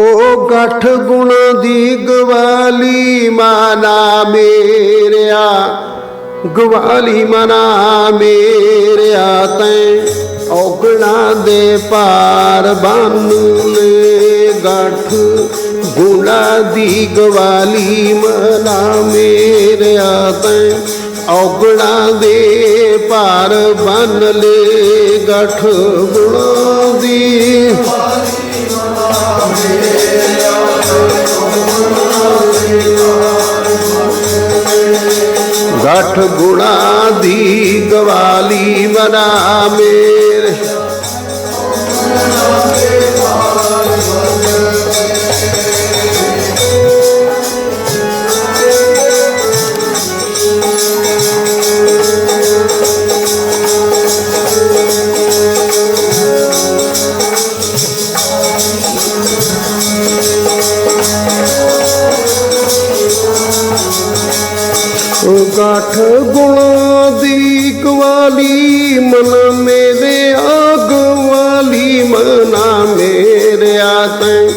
ਉਹ ਗੱਠ ਗੁਣ ਦੀ ਗਵਾਲੀ ਮਾਨਾ ਮੇਰਿਆ, ਗਵਾਲੀ ਮਨਾ ਮੇਰਿਆ ਤੈ ਔਗਣਾ ਦੇ ਪਾਰ ਬੰਨ ਲੈ ਗੱਠ ਗੁਣਾ ਦੀ ਗਵਾਲੀ ਮਨਾ ਮੇਰਿਆ ਤੈ ਔਗਣਾ ਦੇ ਪਾਰ ਬੰਨ ਲੈ ਗੱਠ ਗੁਣਾ ਦੀ ਗੱਠ ਗੁਣਾ ਦੀ ਗਵਾਲੀ ਮਨਾ ਮੇਰੇ। ਗੱਠ ਗੁਣਾ ਦੀ ਗਵਾਲੀ ਮਨ ਮੇਰੇ ਆਗਵਾਲੀ ਮਨਾ ਮੇਰਿਆ ਤੈਂ।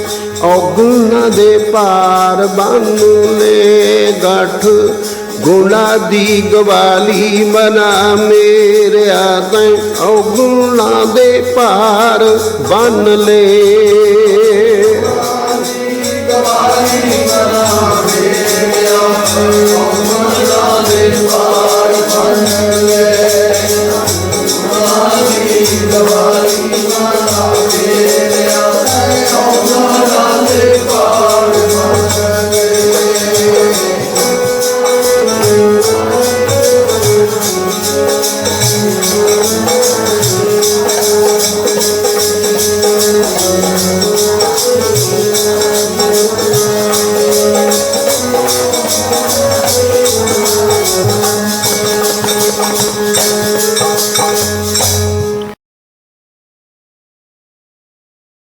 ਔਗੁਣਾ ਦੇ ਪਾਰ ਬੰਨ ਲੈ ਗੱਠ, ਗੁਣਾ ਦੀ ਗਵਾਲੀ, ਮਨਾ ਮੇਰਿਆ ਤੈਂ। ਔਗੁਣਾ ਦੇ ਪਾਰ ਬੰਨ ਲੈ Bye.